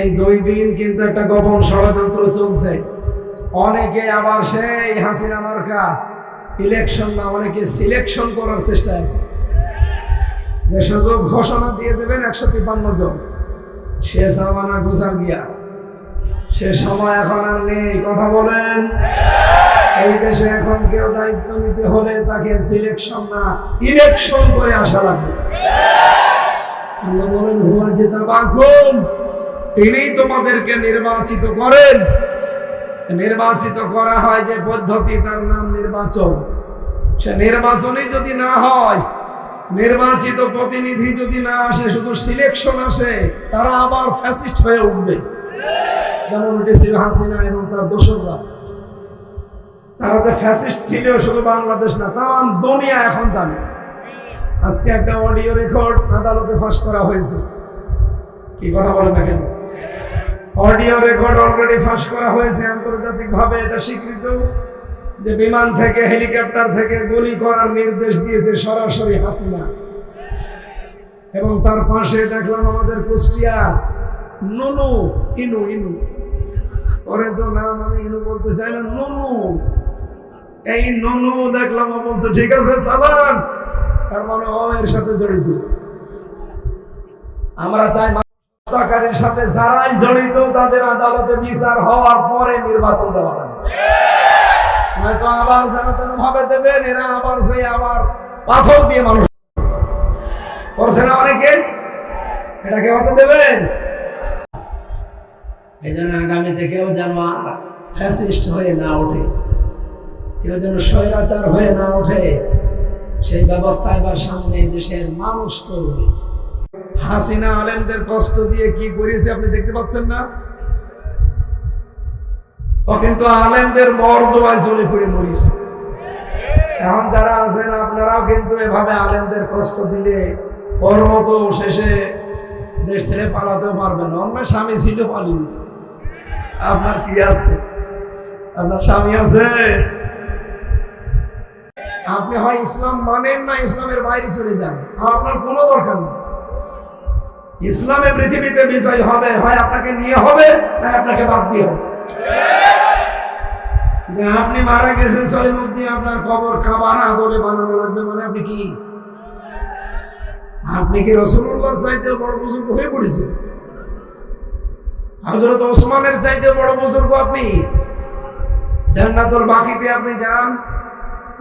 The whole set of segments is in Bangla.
এই দুই দিন কিন্তু একটা গোপন ষড়যন্ত্র চলছে। অনেকে আবার সেই হাসিনা মার্কা ইলেকশন না, অনেকে সিলেকশন করার চেষ্টা আছে। যে শুধু ঘোষণা দিয়ে দেবেন একশো তিপ্পান্ন জন। সে সামানা গুজার গিয়া। সে সময় এখন আর নেই, কথা বলেন। এই দেশে এখন কেউ দায়িত্ব নিতে হলে তাকে সিলেকশন না ইলেকশন করে আসা লাগবে। বলেন, হুয়া জিতাবাকুম। তিনিই তোমাদেরকে নির্বাচিত করেন। নির্বাচিত করা হয় যে পদ্ধতি তার নাম নির্বাচন। সে নির্বাচনই যদি না হয়, নির্বাচিত প্রতিনিধি যদি না আসে, শুধু সিলেকশন আসে, তারা আবার ফ্যাসিস্ট হয়ে উঠবে। যেমন উঠেছিল হাসিনা এবং তার দোসররা। তারা যে ফ্যাসিস্ট ছিল, শুধু বাংলাদেশ না তাম দুনিয়া এখন জানে। আজকে একটা অডিও রেকর্ড আদালতে ফাঁস করা হয়েছে। কি কথা বলে দেখেন অডিও রেকর্ড অলরেডি ফাঁস করা হয়েছে আন্তর্জাতিক ভাবে এটা স্বীকৃত যে বিমান থেকে, হেলিকপ্টার থেকে গুলি করার নির্দেশ দিয়েছে সরাসরি হাসিনা। এবং তার পাশে দেখলাম আমাদের কুষ্টিয়ার নুনু, ইনু ইনু। পরে তো নাম আমি ইনু বলতে চাই না, নুনু। এই নুনু দেখলাম ও বলছে, ঠিক আছে চালান তার মানে ও সাথে জড়িত। আমরা চাই হত্যাকারীর সাথে যারাই জড়িত, তাদের আদালতে বিচার হওয়ার পরে নির্বাচন দেওয়া লাগবে নয়তো আবার ভাবে দেবেন, এরা আবার সেই আবার পাথর দিয়ে মানুষ করছে না অনেকে। এটাকে হতে দেবেন। এই জন্য আগামীতে কেউ যেন ফ্যাসিস্ট হয়ে না ওঠে, কেউ যেন স্বৈরাচার হয়ে না ওঠে, সেই ব্যবস্থা এবার সামনে দেশের মানুষ করবে। হাসিনা আলেমদের কষ্ট দিয়ে কি করেছে আপনি দেখতে পাচ্ছেন না? কিন্তু আলেমদের মর্দমায় চলে পড়ে মরিছে। এখন যারা আছেন, আপনারাও কিন্তু এভাবে আলেমদের কষ্ট দিলে ওর মতো শেষে দেশ ছেড়ে পালাতেও পারবেন অন্য স্বামী ছিল পালিয়েছে আপনার কি আছে? আপনার স্বামী আছে? আপনি হয় ইসলাম মানেন না, ইসলামের বাইরে চলে যান। আপনার কোনো দরকার নেই। ইসলামে পৃথিবীতে বিজয় হবে, হয় আপনাকে নিয়ে হবে, না আপনাকে বাদ দিয়ে হবে। আপনি মারা গেছেন আপনার কবর খাবার আদরে বানানো লাগবে মানে আপনি কি? আপনি কি চাইতে বড় বুজুর্গ হয়ে হজরত ওসমানের চাইতে বড় বুজুর্গ আপনি? জান্নাতুল বাকিতে আপনি যান,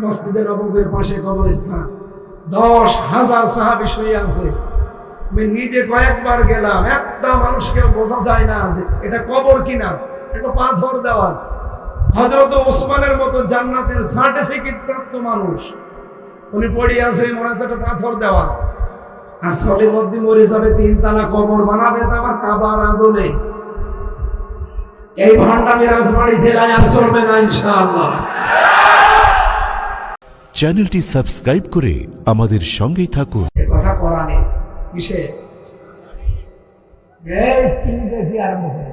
মসজিদে নবীর পাশে কবরস্থান। দশ হাজার সাহাবি শুয়ে আছে। আমি নিজে কয়েকবার গেলাম একটা মানুষকে বোঝা যায় না যে এটা কবর কিনা এটা পাথর দেওয়া আছে। হজরত ওসমানের মতো জান্নাতের সার্টিফিকেট প্রাপ্ত মানুষ উনি পড়ে আছে মনে একটা পাথর দেওয়া। আর সলের মধ্যে মরে যাবে তিন তালা কবর বানাবে তা আবার কাবার আদলে এই ভান্ডামি রাজবাড়ি জেলায় আর চলবে না ইনশাআল্লাহ। চ্যানেলটি সাবস্ক্রাইব করে আমাদের সঙ্গেই থাকুন। কথা কোরআনে কিসে? করে।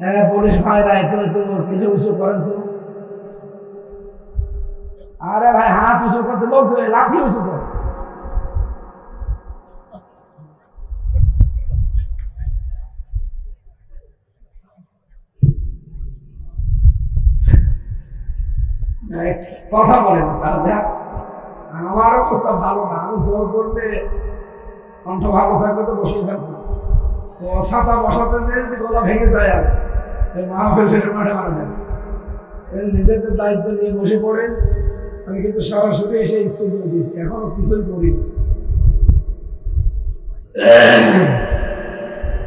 হ্যাঁ পুলিশ ভাইরা একটু কিছু কিছু করেন তো। আরে ভাই, হাত উঁচু করতে বলছে লাঠি উঁচু কর। কথা বলে না দেখ আমার অবস্থা ভালো না, আমি জোর করলে কণ্ঠ ভালো থাকলে তো বসে থাকব। তো ছাতা বসাতে যে গলা ভেঙে যায় আর মাহফিল শেষে মাঠে মারা এই নিজেদের দায়িত্ব নিয়ে বসে পড়ে, আমি কিন্তু সরাসরি এসে স্টেজে উঠেছি এখনও কিছুই করি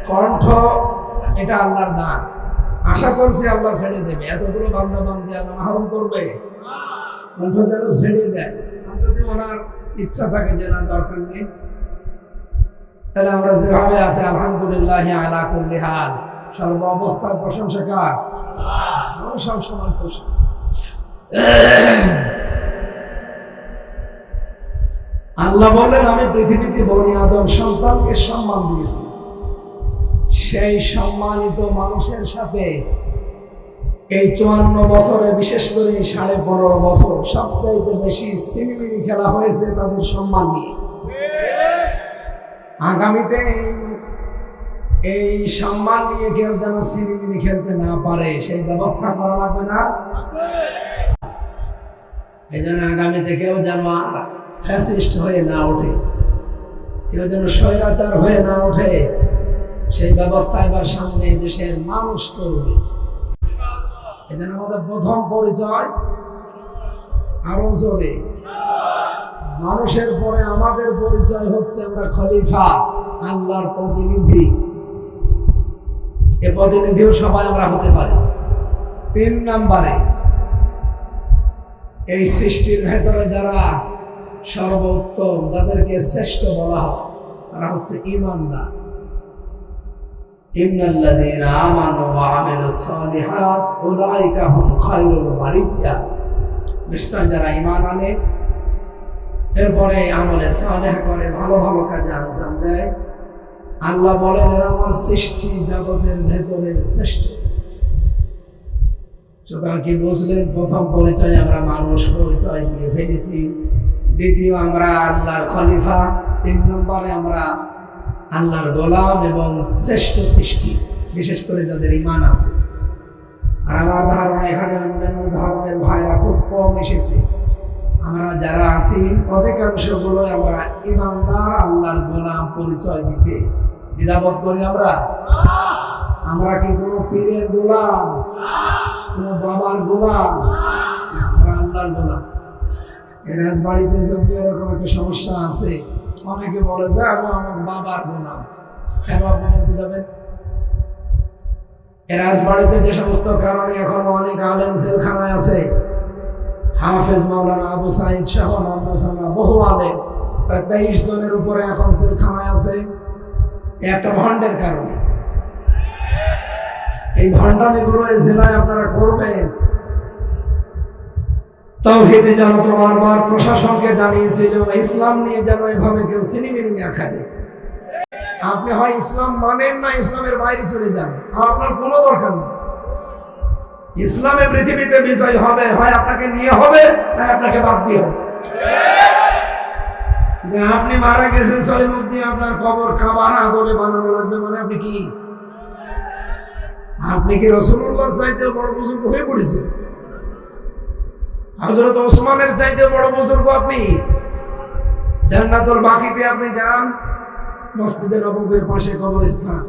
কণ্ঠ এটা আল্লাহর দান। আশা করছি আল্লাহ ছেড়ে দেবে। এতগুলো বান্দা বান্দি আল্লাহ করবে। কণ্ঠ যেন ছেড়ে দেয়। যদি ওনার ইচ্ছা থাকে যে না, দরকার নেই। তাহলে আমরা যেভাবে আছি, আলহামদুলিল্লাহ আলা কুল্লি হাল। সর্ব অবস্থার প্রশংসা কার? সব সময় খুশি। আল্লাহ বললেন, আমি পৃথিবীতে বনি আদম সন্তানকে সম্মান দিয়েছি। সেই সম্মানিত মানুষের সাথে এই চুয়ান্ন বছরে বিশেষ করে সাড়ে পনেরো বছর সবচাইতে বেশি সিনেমিনি খেলা হয়েছে তাদের সম্মান নিয়ে। আগামীতে এই- সম্মান নিয়ে কেউ যেন সিনেমিনি খেলতে না পারে, সেই ব্যবস্থা করা লাগবে না। এই জন্য আগামীতে কেউ যেন ফ্যাসিস্ট হয়ে না ওঠে, কেউ যেন স্বৈরাচার হয়ে না ওঠে, সেই ব্যবস্থা এবার সামনে দেশের মানুষ করবে। এজন্য আমাদের প্রথম পরিচয় আরও জোরে। মানুষের পরে আমাদের পরিচয় হচ্ছে আমরা খলিফা, আল্লাহর প্রতিনিধি। এ প্রতিনিধিও সবাই আমরা হতে পারি। তিন নম্বরে, এই সৃষ্টির ভেতরে যারা সর্বোত্তম, যাদেরকে শ্রেষ্ঠ বলা হয়, তারা হচ্ছে ইমানদার আল্লাহ বলেন আমার সৃষ্টি, জগতের ভেতরে শ্রেষ্ঠ সুতরাং কি বুঝলেন? প্রথম পরিচয় আমরা মানুষ, পরিচয় দিয়ে ফেলেছি। দ্বিতীয়, আমরা আল্লাহর খলিফা। তিন নম্বরে আমরা আল্লাহর গোলাম এবং শ্রেষ্ঠ সৃষ্টি, বিশেষ করে যাদের ইমান আছে। আর আমার ধারণা এখানে অন্যান্য ধর্মের ভাইরা খুব কম এসেছে। আমরা যারা আছি অধিকাংশগুলো আমরা ইমানদার আল্লাহর গোলাম পরিচয় দিতে দ্বিধাবোধ করি আমরা। আমরা কি কোনো পীরের গোলাম? কোনো বাবার গোলাম? আমরা আল্লাহর গোলাম। এর বাড়িতে যদি এরকম একটা সমস্যা আছে অনেকে বলে যে, আমি আমার বাবার গোলাম আপনি বলতে যাবেন? এর বাড়িতে যে সমস্ত কারণে এখন অনেক আলেম জেলখানায় আছে। হাফেজ মাওলানা আবু সাইদ শাহ সানা বহু আলেম। প্রায় তেইশ জনের উপরে এখন জেলখানায় আছে। একটা ভণ্ডের কারণে। এই ভণ্ডামিগুলো এই জেলায় আপনারা করবেন। যেন প্রশাসনকে জানিয়েছিল ইসলাম নিয়ে যেন এভাবে কেউ আপনি হয় ইসলাম মানেন না, ইসলামের বাইরে চলে যান। আপনার কোনো দরকার নেই। ইসলামে পৃথিবীতে বিজয় হবে, হয় আপনাকে নিয়ে হবে আপনাকে বাদ দিয়ে হবে। আপনি মারা গেছেন সহিমুদ্দিন আপনার কবর খাবার আদলে বানানো লাগবে মানে আপনি কি? আপনি কি রসুল্লাহর চাইতে বড় বুজুর্গ হয়ে পড়েছে হজরত ওসমানের চাইতে বড় বুজুর্গ আপনি? জান্নাতুল বাকিতে আপনি যান, মসজিদে নবীর পাশে কবরস্থান।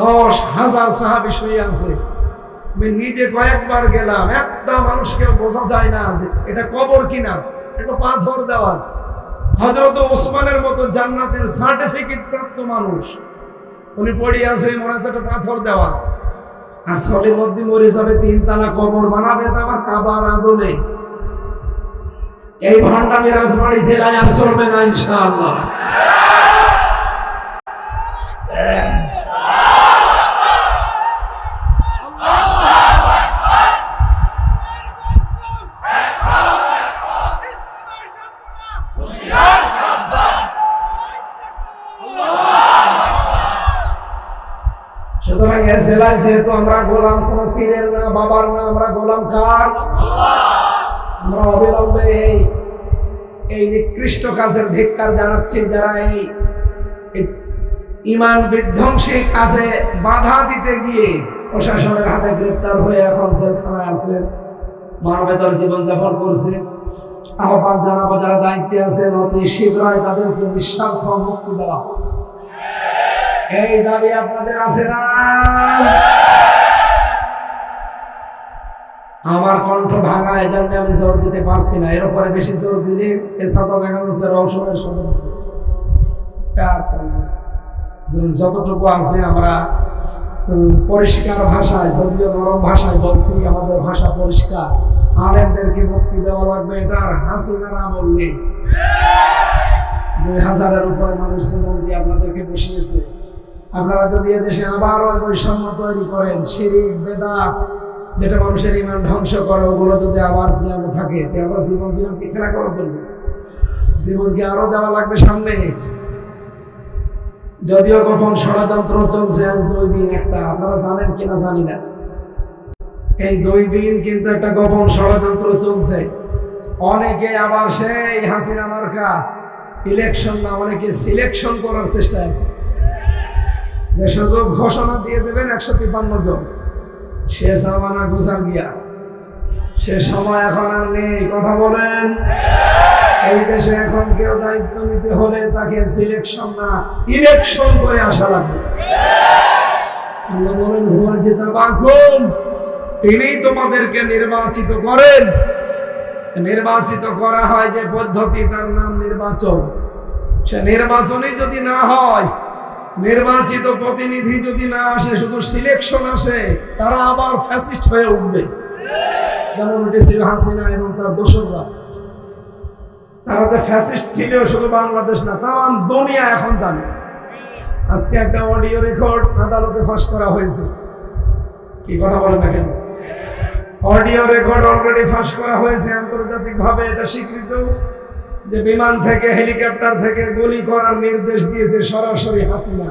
দশ হাজার সাহাবি শুয়ে আছে। আমি নিজে কয়েকবার গেলাম, একটা মানুষকে বোঝা যায় না যে এটা কবর কিনা, এটা পাথর দেওয়া আছে। হজরত ওসমানের মতো জান্নাতের সার্টিফিকেট প্রাপ্ত মানুষ, উনি পড়ে আছে, মনে হচ্ছে একটা পাথর দেওয়া। আর সলিমদ্দি মরে যাবে তিন তালা কবর বানাবে, তা আবার কাবার আদলে এই ভণ্ডামি রাজবাড়ি জেলায় আর চলবে না ইনশাআল্লাহ। সুতরাং এ জেলায় যেহেতু আমরা গোলাম কোন পীরের না, বাবার না, আমরা গোলাম কার? আমরা অবিলম্বে এই নিকৃষ্ট কাজের ধিক্কার জানাচ্ছি যারা এই ইমান বিধ্বংসী কাজে বাধা দিতে গিয়ে প্রশাসনের হাতে গ্রেপ্তার হয়ে এখন জেলখানায় আছে মানবেতর জীবনযাপন করছে। আহ্বান জানাব যারা দায়িত্বে আছেন, অতি শীঘ্রই তাদেরকে নিঃস্বার্থ মুক্তি দেওয়া। এই দাবি আপনাদের আছে না? আমার কণ্ঠ ভাঙা এই জন্য আমি জোর দিতে পারছি না। এর উপরে বেশি জোর দিলে এ সাথে। দেখা যাচ্ছে। উম, যতটুকু আছে আমরা পরিষ্কার ভাষায় যদিও নরম ভাষায় বলছি আমাদের ভাষা পরিষ্কার। আলেমদেরকে মুক্তি দেওয়া লাগবে এটা আর হাসিনা না বললে দুই হাজারের উপরে মানুষ জীবন দিয়ে আপনাদেরকে বসিয়েছে। আপনারা যদি এদেশে আবারও বৈষম্য তৈরি করেন শিরিক বেদাত যেটা মানুষের ইমান ধ্বংস করে, ওগুলো যদি আবার সিয়ামে থাকে আবার জীবন জীবনকে খেলা করা করবে জীবনকে আরও দেওয়া লাগবে সামনে। যদিও কখন ষড়যন্ত্র চলছে, আজ দুই দিন একটা, আপনারা জানেন কিনা জানি না। এই দুই দিন কিন্তু একটা গোপন ষড়যন্ত্র চলছে। অনেকে আবার সেই হাসিনা মার্কা ইলেকশন না, অনেকে সিলেকশন করার চেষ্টা আছে। যে শুধু ঘোষণা দিয়ে দেবেন একশো তিপ্পান্ন জন। সে জামানা গুজার গিয়া সে সময় এখন আর নেই, কথা বলেন। এই দেশে এখন কেউ দায়িত্ব নিতে হলে তাকে সিলেকশন না ইলেকশন করে আসা লাগবে। আল্লাহ বলেন, হুয়া জিতাবাকুম। তিনি তোমাদেরকে নির্বাচিত করেন। নির্বাচিত করা হয় যে পদ্ধতি, তার নাম নির্বাচন। সে নির্বাচনই যদি না হয় নির্বাচিত প্রতিনিধি যদি না আসে, শুধু সিলেকশন আসে, তারা আবার ফ্যাসিস্ট হয়ে উঠবে। যেমন উঠেছিল হাসিনা এবং তার দোসররা। তারা যে ফ্যাসিস্ট ছিল, শুধু বাংলাদেশ না, তাম দুনিয়া এখন জানে। আজকে একটা অডিও রেকর্ড আদালতে ফাঁস করা হয়েছে। কি কথা বলেন না কেন? অডিও রেকর্ড অলরেডি ফাঁস করা হয়েছে আন্তর্জাতিক ভাবে এটা স্বীকৃত। যে বিমান থেকে, হেলিকপ্টার থেকে গুলি করার নির্দেশ দিয়েছে সরাসরি হাসিনা।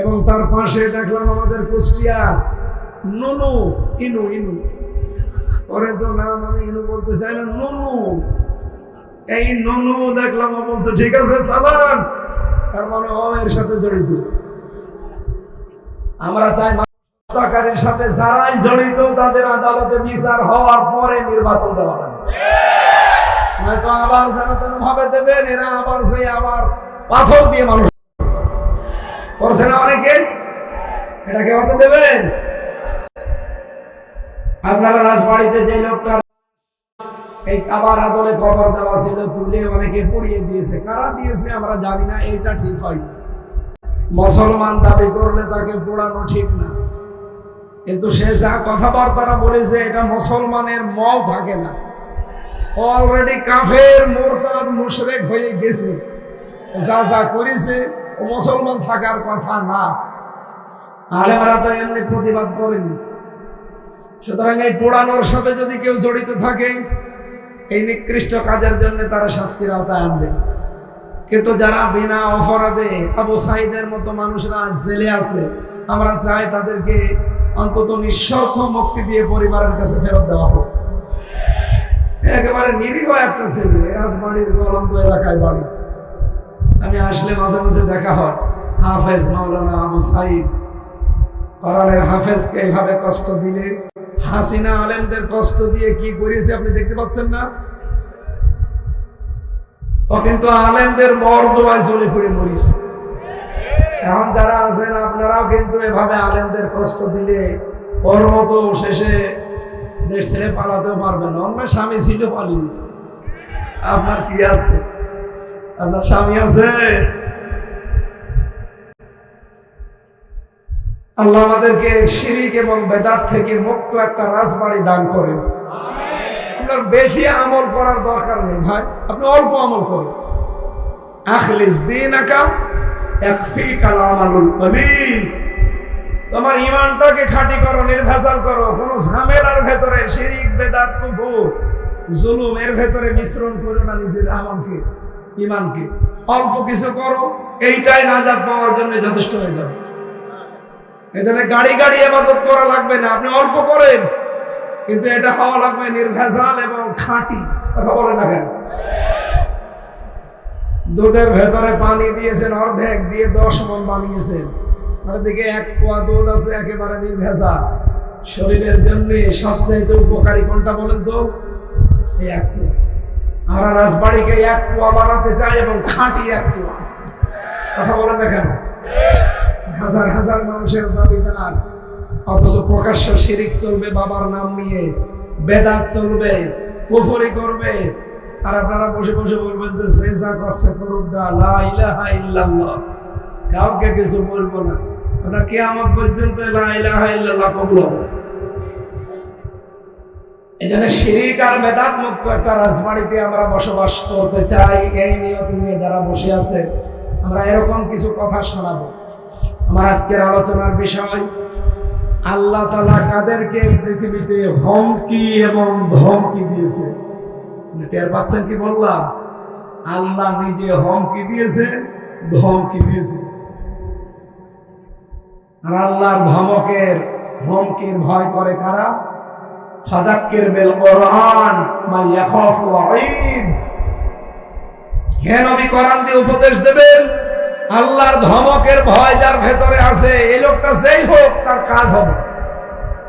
এবং তার পাশে দেখলাম আমাদের কুষ্টিয়ার নুনু, ইনু ইনু। পরে তো নাম আমি ইনু বলতে চাই না, নুনু। এই নুনু দেখলাম ও বলছে, ঠিক আছে চালান তার মানে ও এর সাথে জড়িত। আমরা চাই হত্যাকারীর সাথে যারাই জড়িত, তাদের আদালতে বিচার হওয়ার পরে নির্বাচন দেওয়া নয়তো আবার সনাতন ভাবে দেবেন, এরা আবার সেই আবার পাথর দিয়ে মানুষ করছে না অনেকে। হতে দেবেন? আপনারা রাজবাড়িতে যে লোকটা এই আদলে দেওয়া ছিল, তুলে অনেকে দিয়েছে। কারা দিয়েছে আমরা জানি না, এটা ঠিক হয় মুসলমান দাবি করলে তাকে পোড়ানো ঠিক না। কিন্তু সে যা কথাবার্তারা বলেছে, এটা মুসলমানের মল থাকে না। অলরেডি কাফের, মোরতাদ, মুশরেক হয়ে গেছে। যা যা করেছে মুসলমান থাকার কথা না। আলেমরা তো এমনি প্রতিবাদ করেনি সুতরাং এই পোড়ানোর সাথে যদি কেউ জড়িত থাকে, এই নিকৃষ্ট কাজের জন্য তারা শাস্তির আওতায় আনবে। কিন্তু যারা বিনা অপরাধে আবু সাইদের মতো মানুষরা জেলে আছে, আমরা চাই তাদেরকে অন্তত নিঃস্বার্থ মুক্তি দিয়ে পরিবারের কাছে ফেরত দেওয়া হোক। একেবারে নিরীহ একটা ছেলে, রাজবাড়ির গলন্দ এলাকায় বাড়ি। আমি আসলে মাঝে মাঝে দেখা হয়, হাফেজ মাওলানা আবু সাইদ। হাফেজকে এইভাবে কষ্ট দিলে, হাসিনা আলেমদের কষ্ট দিয়ে কি করেছে আপনি দেখতে পাচ্ছেন না? ও কিন্তু আলেমদের চলে পড়ে মরিছে। এখন যারা আছেন, আপনারাও কিন্তু এভাবে আলেমদের কষ্ট দিলে ওর মতো শেষে দেশ ছেড়ে পালাতেও পারবেন না। অন্য স্বামী ছিল পালিয়েছে। আপনার কি আছে? আপনার স্বামী আছে? আল্লাহ আমাদেরকে শিরিক এবং বেদাত থেকে মুক্ত একটা রাজবাড়ি দান করেন। আপনার বেশি আমল করার দরকার নেই ভাই। আপনি অল্প আমল করুন। আখলিস দিন আকা একফি কালামালুল কলিল। তোমার ইমানটাকে খাঁটি করো, নির্ভেজাল করো। কোনো ঝামেলার ভেতরে, শিরিক, বেদাত, কুফুর জুলুম ভেতরে মিশ্রণ করো না নিজের আমলকে ইমানকে অল্প কিছু করো, এইটাই নাজাত পাওয়ার জন্য যথেষ্ট হয়ে যাবে। এখানে গাড়ি গাড়ি আবাদত করা লাগবে না। আপনি অল্প করেন, কিন্তু এটা হওয়া লাগবে নির্ভেজাল এবং খাঁটি। কথা বলে না কেন? দুধের ভেতরে পানি দিয়েছেন, অর্ধেক দিয়ে দশ মন বানিয়েছেন। দিকে এক পোয়া দুধ আছে, একেবারে নির্ভেজাল। শরীরের জন্য সবচাইতে উপকারী কোনটা বলেন তো? এই এক আমরা রাজবাড়িকে এক পোয়া বানাতে চাই এবং খাঁটি এক পোয়া। কথা বলে দেখেন হাজার হাজার মানুষের দাবিদার অথচ প্রকাশ্য শিরিক চলবে, বাবার নাম নিয়ে বেদাত চলবে, কুফরি করবে। আর আপনারা বসে বসে বলবেন যে যে যা করুক গা, লা ইলাহা ইল্লাল্লাহ। কাউকে কিছু বলব না। আমরা পর্যন্ত ইল্লাল্লাহ কবুল হবে এই জন্য শিরিক আর একটা রাজবাড়িতে আমরা বসবাস করতে চাই, এই নিয়ত নিয়ে যারা বসে আছে, আমরা এরকম কিছু কথা আমার আজকের আলোচনার বিষয়, আল্লাহ তালা কাদেরকে পৃথিবীতে হমকি এবং ধমকি দিয়েছে। টের পাচ্ছেন কি বললাম? আল্লাহ নিজে হমকি দিয়েছে, ধমকি দিয়েছে। আর আল্লাহর ধমকের, হমকির ভয় করে কারা? ফাদাক্কের বেল কোরআন মা ইয়াখাফু ওয়াঈদ হে নবী, কোরআন দিয়ে উপদেশ দেবেন, আল্লাহর ধমকের ভয় যার ভেতরে আছে, এই লোকটা যেই হোক, তার কাজ হবে।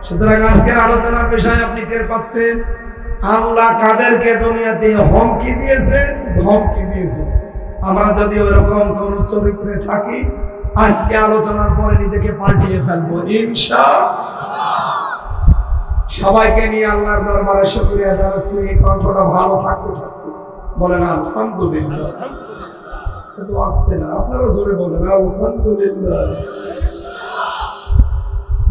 সুতরাং আজকের আলোচনার বিষয়ে আপনি টের পাচ্ছেন, আল্লাহ কাদেরকে দুনিয়াতে হমকি দিয়েছেন ধমকি দিয়েছেন। আমরা যদি ওইরকম কোন চরিত্রে থাকি আজকে আলোচনার পরে নিজেকে পাল্টিয়ে ফেলব ইনশা সবাইকে নিয়ে আল্লাহর দরবারে শুক্রিয়া জানাচ্ছি, এই কণ্ঠটা ভালো থাকতে থাকতে। বলেন, আলহামদুলিল্লাহ। কিন্তু আসতে না, আপনারা জোরে বলেন, আলহামদুলিল্লাহ।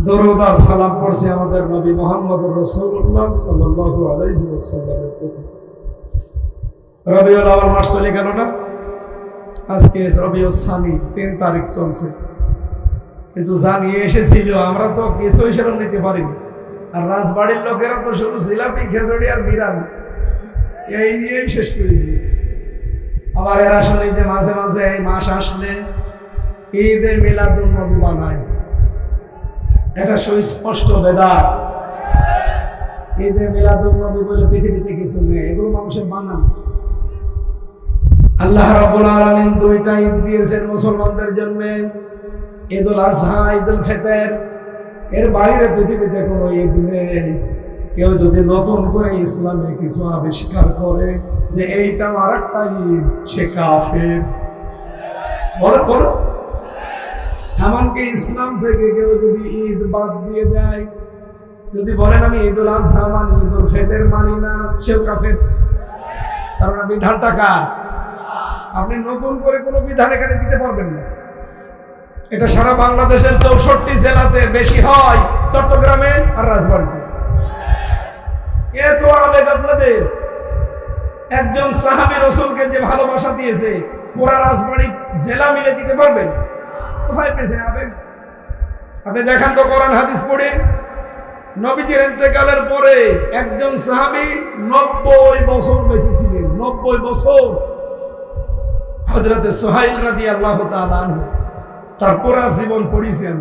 দরুদ সালাম পড়ছে আমাদের নবী মোহাম্মদ রসুল্লাহ সাল্লাল্লাহু আলাইহি ওয়াসাল্লামের প্রতি। রবিউল চলে গেল না? আজকে রবিউল সানি, তিন তারিখ চলছে। কিন্তু জানিয়ে এসেছিল, আমরা তো কিছুই সেরকম নিতে পারিনি। আর রাজবাড়ির লোকেরা তো শুধু জিলাপি খেচড়ি আর বিরানি এই নিয়েই শেষ করে দিয়েছে। আবার এরা শুনি যে মাঝে মাঝে এই মাস আসলে ঈদে মিলাদুল নবী বানায়। এটা সুস্পষ্ট বেদাত। ঈদে মিলাদুল নবী বলে পৃথিবীতে কিছু নেই, এগুলো মানুষের বানান। আল্লাহ রাব্বুল আলামিন দুইটা ঈদ দিয়েছেন মুসলমানদের জন্য। ঈদুল আজহা ঈদুল ফিতর। এর বাইরে পৃথিবীতে কোনো ঈদ নেই। কেউ যদি নতুন করে ইসলামে কিছু আবিষ্কার করে যে এইটা আর একটা ঈদ, সে কাফের। বলো বলো। এমনকি ইসলাম থেকে কেউ যদি ঈদ বাদ দিয়ে দেয়, যদি বলেন আমি ঈদুল আজহা মানি ঈদুল ফেতের মানি না, সেও কাফের। কারণ বিধানটা কার? আপনি নতুন করে কোনো বিধান এখানে দিতে পারবেন না। এটা সারা বাংলাদেশের চৌষট্টি জেলাতে বেশি হয়, চট্টগ্রামে আর রাজবাড়িতে। এত আবেগ আপনাদের। একজন সাহাবি রসুলকে যে ভালোবাসা দিয়েছে, পুরা রাজবাড়ি জেলা মিলে দিতে পারবেন? কোথায় পেয়েছেন আবেগ আপনি দেখান তো কোরআন হাদিস পড়ে। নবীজির ইন্তেকালের পরে একজন সাহাবি নব্বই বছর বেঁচে ছিলেন, নব্বই বছর। হজরতে সোহাইল রাজি আল্লাহ তার পুরা জীবন পড়িয়েছেন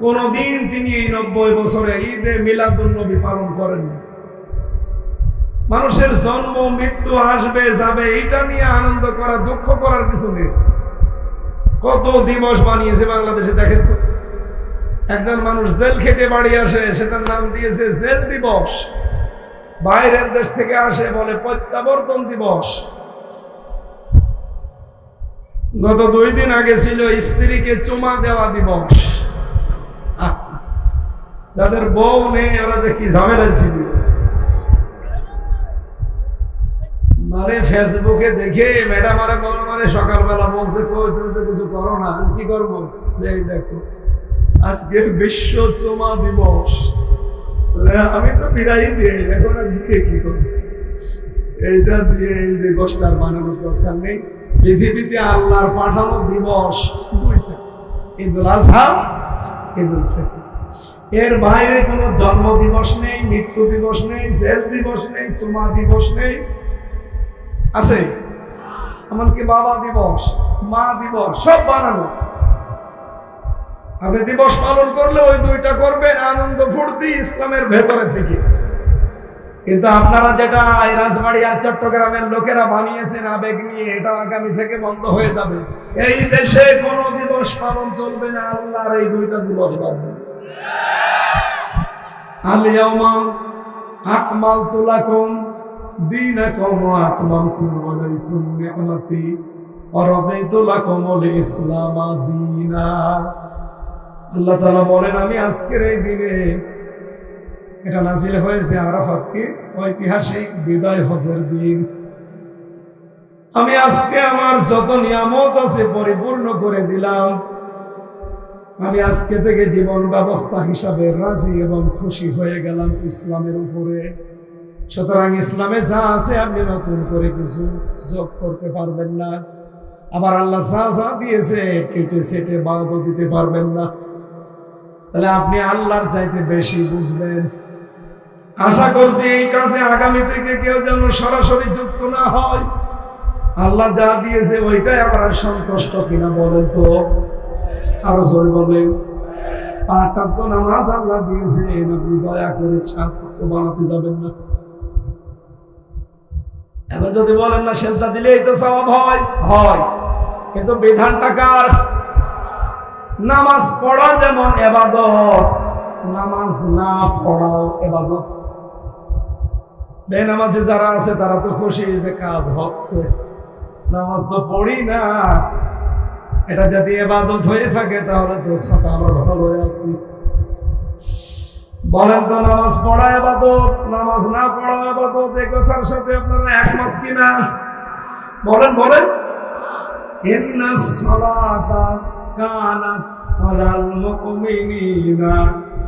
কোনদিন তিনি এই নব্বই বছরে ঈদে মিলাদুল নবী পালন করেননি। মানুষের জন্ম, মৃত্যু, আসবে, যাবে, এটা নিয়ে আনন্দ করা, দুঃখ করার কিছু নেই। কত দিবস বানিয়েছে বাংলাদেশে, দেখেন তো। একজন মানুষ জেল খেটে বাড়ি আসে সেটার নাম দিয়েছে জেল দিবস। বাইরের দেশ থেকে আসে, বলে প্রত্যাবর্তন দিবস। গত দুই দিন আগে ছিল স্ত্রীকে চুমা দেওয়া দিবস। যাদের বউ নেই ওরা যে ঝামেলা ছিল। মানে ফেসবুকে দেখে ম্যাডাম আরে বলো মানে সকালবেলা বলছে তুমি তো কিছু করো না, আমি কি করব? যে দেখো আজকে বিশ্ব চুমা দিবস। আমি তো বিরাই দিই এখন আর দিয়ে কি করব? এইটা দিয়ে এই দিবসটা আর বানানোর দরকার নেই। পৃথিবীতে আল্লাহর পাঠানো দিবস দুইটা। ঈদুল আজহা, ঈদুল ফিতর। এর বাইরে কোনো জন্ম দিবস নেই, মৃত্যু দিবস নেই, জেল দিবস নেই চুমা দিবস নেই। আছে? এমনকি বাবা দিবস, মা দিবস, সব বানানো। আপনি দিবস পালন করলে ওই দুইটা করবেন, আনন্দ ফুর্তি ইসলামের ভেতরে থেকে। কিন্তু আপনারা যেটা এই রাজবাড়ি আর চট্টগ্রামের লোকেরা বানিয়েছেন আবেগ নিয়ে, এটা আগামী থেকে বন্ধ হয়ে যাবে। এই দেশে কোনো দিবস পালন চলবে না, আল্লাহর এই দুইটা দিবস বাঁধবে আলিয়ামা আকমাল তুলাকুম দীনাকুম ওয়া আতমামতু আলাইকুম নি'মাতি ওয়া রাদিতু লাকুমুল ইসলাম দীনা। আল্লাহ তাআলা বলেন, আমি আজকের এই দিনে এটা নাজিল হয়েছে আরাফাতকে ঐতিহাসিক বিদায় হজের দিন। আমি আজকে আমার যত নিয়ামত আছে পরিপূর্ণ করে দিলাম। আমি আজকে থেকে জীবন ব্যবস্থা হিসাবে রাজি এবং খুশি হয়ে গেলাম ইসলামের উপরে। সুতরাং ইসলামে যা আছে আপনি নতুন করে কিছু যোগ করতে পারবেন না। আবার আল্লাহ যা যা দিয়েছে, কেটে সেটে বাদও দিতে পারবেন না। তাহলে আপনি আল্লাহর চাইতে বেশি বুঝবেন। আশা করছি এই কাজে আগামী থেকে কেউ যেন সরাসরি যুক্ত না হয়। আল্লাহ যা দিয়েছে ওইটাই আমরা সন্তুষ্ট কিনা বলেন তো? আরও জোরে বলেন। নামাজ আল্লাহ দিয়েছে আপনি দয়া করে বানাতে যাবেন না। যদি বলেন না, সেজদা দিলেই তো স্বভাব হয়। হয়। কিন্তু বিধানটা কার? নামাজ পড়া যেমন এবাদত, নামাজ না পড়াও এবাদত। বেনামাজি যারা আছে, তারা তো খুশি যে কাজ হচ্ছে। নামাজ তো পড়ি না। এটা যদি এবাদত হয়ে থাকে, তাহলে তো সাথে ভালো হয়ে আছি। বলেন তো, নামাজ পড়া এবাদত, নামাজ না পড়া এবাদত এই কথার সাথে আপনারা একমত কিনা? বলেন বলেন। ইন্না সালাতা কানাত আলাল মুমিনিনা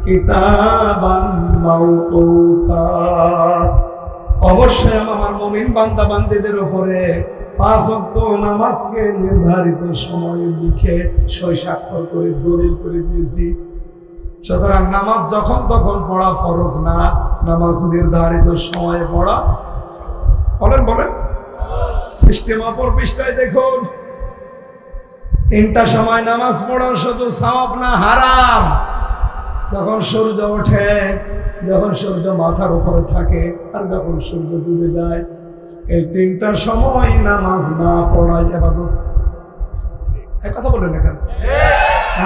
কিতাবান মাওকুতা অবশ্যই আমার মুমিন বান্দা বান্দীদের উপরে পাঁচ ওয়াক্ত নামাজকে নির্ধারিত সময়ে লিখে সই স্বাক্ষর করে দলিল করে দিয়েছি। সুতরাং নামাজ যখন তখন পড়া ফরজ না, নামাজ নির্ধারিত সময়ে পড়া। বলেন বলেন। সিস্টেম অপর পৃষ্ঠায় দেখুন। তিনটা সময় নামাজ পড়া শুধু সওয়াব না, হারাম। যখন সূর্য ওঠে যখন সূর্য মাথার উপরে থাকে, আর যখন সূর্য ডুবে যায়, এই তিনটা সময় নামাজ না পড়াই এবাদত এই কথা বলেন এখানে।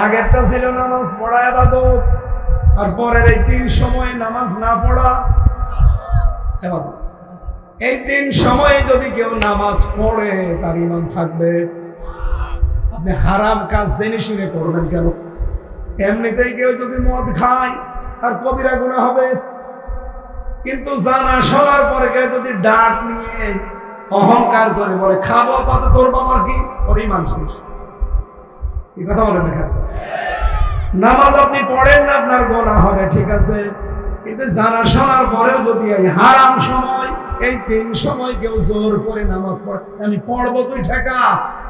আগেরটা ছিল নামাজ পড়া এবাদত আর পরের এই তিন সময় নামাজ না পড়া এবাদত এই তিন সময়ে যদি কেউ নামাজ পড়ে, তার ইমান থাকবে। আপনি হারাম কাজ জেনে শুনে করবেন কেন? এমনিতেই কেউ যদি মদ খায় আর কবিরা গুণা হবে। কিন্তু জানা শোনার পরে কেউ যদি ডাক নিয়ে অহংকার করে বলে, খাব, তাতে তোর বাবার কি? ওর ইমান শেষ। এই কথা বলেন এখানে নামাজ আপনি পড়েন না, আপনার গোনা হবে, ঠিক আছে? কিন্তু জানা শোনার পরেও যদি এই হারাম সময়, এই তিন সময় কেউ জোর করে নামাজ পড়ে, আমি পড়ব তুই ঠেকা?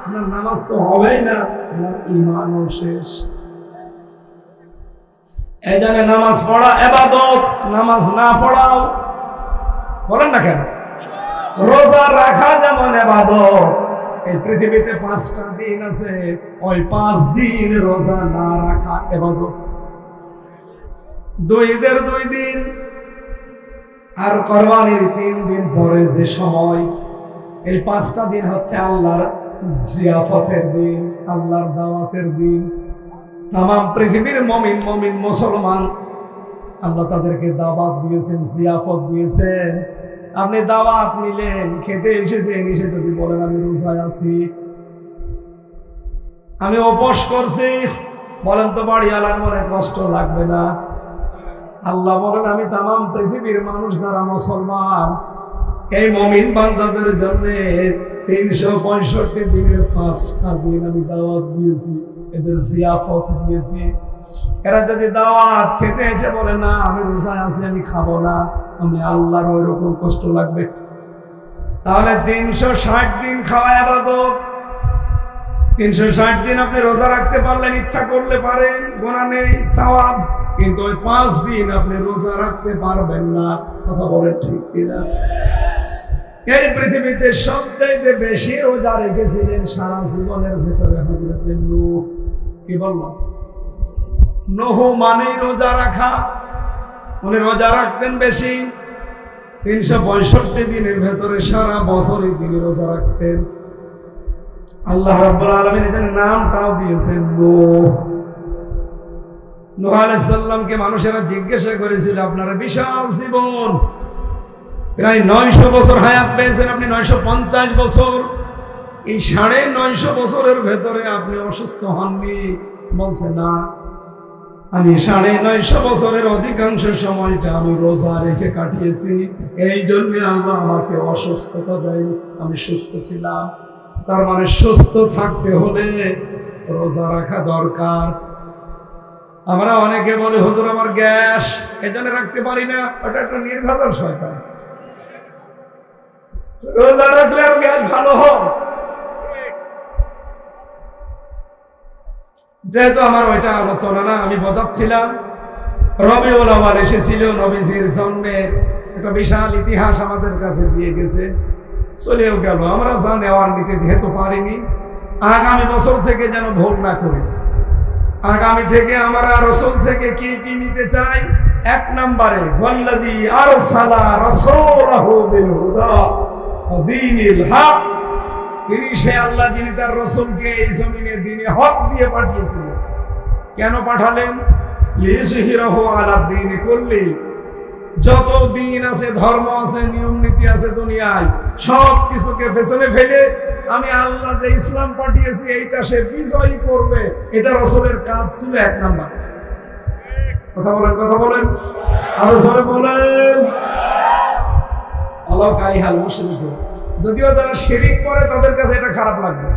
আপনার নামাজ তো হবেই না, আপনার ইমানও শেষ। এই জন্য নামাজ পড়া এবাদত, নামাজ না পড়াও। বলেন না কেন? রোজা রাখা যেমন এবাদত, এই পৃথিবীতে পাঁচটা দিন আছে। ওই পাঁচ দিন রোজা না রাখা এবাদত। দুই দুই দিন, আর কোরবানির তিন দিন পরে যে সময়, এই পাঁচটা দিন হচ্ছে আল্লাহর জিয়াফতের দিন, আল্লাহর দাওয়াতের দিন। তাম পৃথিবীর মমিন মমিন মুসলমান। আল্লাহ তাদেরকে দাওয়াত দিয়েছেন, জিয়াফত দিয়েছেন। আপনি দাওয়াত নিলেন, খেতে এসেছেন, এসে যদি বলেন, আমি রোজায় আছি। আমি উপোস করছি। বলেন তো, বাড়ি আলার মনে কষ্ট লাগবে না? আল্লাহ বলেন, আমি তাম পৃথিবীর মানুষ যারা মুসলমান, এই মমিন বান্দাদের জন্য তিনশো পঁয়ষট্টি দিনের পাঁচটা দিন আমি দাওয়াত দিয়েছি। এদের জিয়াফত দিয়েছি। এরা যদি দাওয়াত খেতে এসে বলে, না, আমি রোজায় আছি, আমি খাব না, আমি আল্লাহর ওই রকম কষ্ট লাগবে। তাহলে তিনশো ষাট দিন খাওয়া আবাদত। তিনশো ষাট দিন আপনি রোজা রাখতে পারলেন, ইচ্ছা করলে পারেন গোনা নেই, সওয়াব। কিন্তু ওই পাঁচ দিন আপনি রোজা রাখতে পারবেন না। কথা বলেন ঠিক কিনা? এই পৃথিবীতে সবচাইতে বেশি রোজা রেখেছিলেন সারা জীবনের ভেতরে হজরত নূহ। কি বললাম নহ মানেই রোজা রাখা। উনি রোজা রাখতেন বেশি। তিনশো পঁয়ষট্টি দিনের ভেতরে সারা বছরই তিনি রোজা রাখতেন। আল্লাহ রাব্বুল আলামিন এখানে নামটাও দিয়েছেন, নূহ। নূহ মানুষেরা জিজ্ঞাসা করেছিল, আপনারা বিশাল জীবন। প্রায় নয়শো বছর হায়াত পেয়েছেন, আপনি নয়শো পঞ্চাশ বছর এই সাড়ে নয়শো বছরের ভেতরে আপনি অসুস্থ হননি। বলছে, না। আমি সাড়ে নয়শো বছরের অধিকাংশ সময়টা আমি রোজা রেখে কাটিয়েছি। এই জন্য আল্লাহ আমাকে অসুস্থতা দেয়। আমি সুস্থ ছিলাম। তার মানে সুস্থ থাকতে হলে রোজা রাখা দরকার। আমরা অনেকে বলে, হুজুর, আমার গ্যাস এই জন্য রাখতে পারি না। ওটা একটা নির্ভাদল শয়তান। রোজা রাখলে আর গ্যাস ভালো হোক যেহেতু আমার ওইটা আলোচনা না, আমি বোঝাচ্ছিলাম। রবিউল আওয়াল এসেছিল নবীজির জন্মের একটা বিশাল ইতিহাস আমাদের কাছে দিয়ে গেছে। চলেও গেল। আমরা যা নেওয়ার নিতে যেহেতু পারিনি, আগামী বছর থেকে যেন ভুল না করি। আগামী থেকে আমরা রসুল থেকে কি কি নিতে চাই? এক নম্বরে, ওয়াল্লাযী আরসালা রাসূলাহু বিল হুদা দীনিল তিনি সে আল্লাহ যিনি তার রসুলকে এই জমিনে দিনে হক দিয়ে পাঠিয়েছিলেন। কেন পাঠালেন? করলি যত দিন আছে, ধর্ম আছে, নিয়ম নীতি আছে দুনিয়ায়, সব কিছুকে পেছনে ফেলে আমি আল্লাহ যে ইসলাম পাঠিয়েছি, এইটা সে বিজয়ী করবে। এটা রসুলের কাজ ছিল এক নাম্বার। কথা বলেন কথা বলেন। আরও জোরে বলেন। আল্লাহ যদিও তারা শিরিক করে, তাদের কাছে এটা খারাপ লাগবে।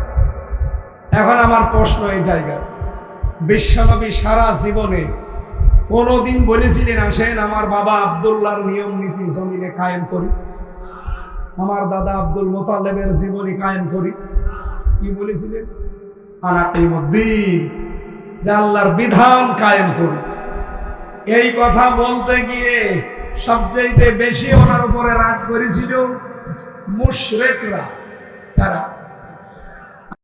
এখন আমার প্রশ্ন এই জায়গায় বিশ্বনবী সারা জীবনে কোনোদিন বলেছিলেন আসেন আমার বাবা আবদুল্লাহর নিয়ম নীতি জমিনে কায়েম করি। আমার দাদা আব্দুল মোতালেবের জীবনী কায়েম করি। কি বলেছিলেন? আল্লাহর বিধান কায়েম করি। এই কথা বলতে গিয়ে সবচেয়ে বেশি ওনার উপরে রাগ করেছিল মুশরেকরা তারা